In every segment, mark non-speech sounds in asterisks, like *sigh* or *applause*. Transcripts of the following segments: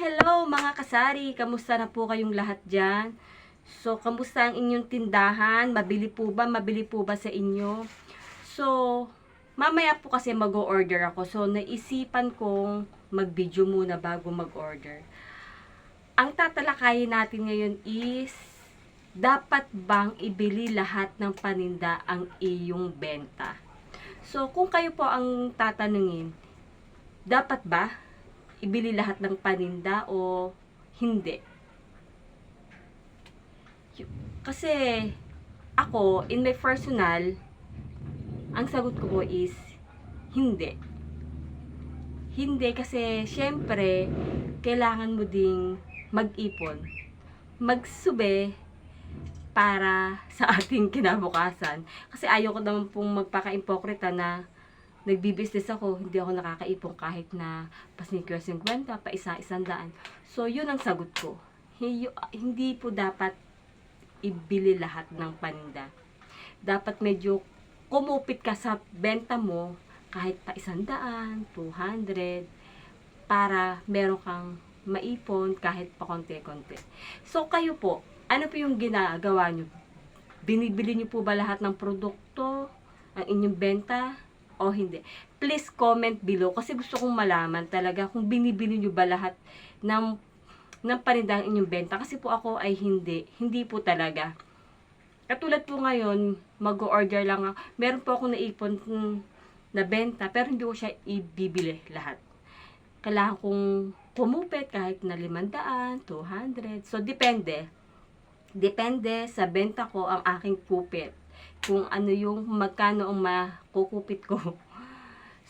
hello mga kasari! Kamusta na po kayong lahat dyan? So, kamusta ang inyong tindahan? Mabili po ba? Mabili po ba sa inyo? So, mamaya po kasi mag-order ako. So, naisipan kong mag-video muna bago mag-order. Ang tatalakayin natin ngayon is, dapat bang ibili lahat ng paninda ang iyong benta? So, kung kayo po ang tatanungin, dapat ba ibili lahat ng paninda o hindi? Kasi ako, in my personal, ang sagot ko po is hindi. Hindi kasi syempre kailangan mo ding mag-ipon, magsube para sa *laughs* ating kinabukasan. Kasi ayoko naman pong magpaka-impokrita na nagbi-business ako, hindi ako nakakaipon kahit na pasingkyo 50, pa isa isang daan. So, yun ang sagot ko. Hi- Hindi po dapat ibili lahat ng paninda. Dapat medyo kumupit ka sa benta mo kahit pa isang daan, 200, para meron kang maipon kahit pa konti-konti. So, kayo po, ano po yung ginagawa nyo? Binibili nyo po ba lahat ng produkto, ang inyong benta, o hindi? Please comment below kasi gusto kong malaman talaga kung binibili nyo ba lahat ng ng paninda ang inyong benta. Kasi po ako ay hindi. Hindi po talaga. Katulad po ngayon, mag-order lang ako. Meron po ako naipon na benta, pero hindi ko siya ibibili lahat. Kailangan kong pumupit kahit na 500, 200. So, depende. Depende sa benta ko ang aking kupit. Kung ano yung magkano ang makukupit ko.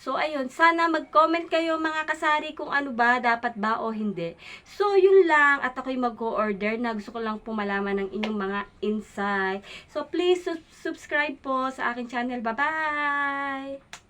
So, ayun. Sana mag-comment kayo mga kasari kung ano ba, dapat ba o hindi. So, yun lang. At ako'y mag-order na gusto ko lang po malaman ng inyong mga insight. So, please sub- subscribe po sa aking channel. Bye-bye!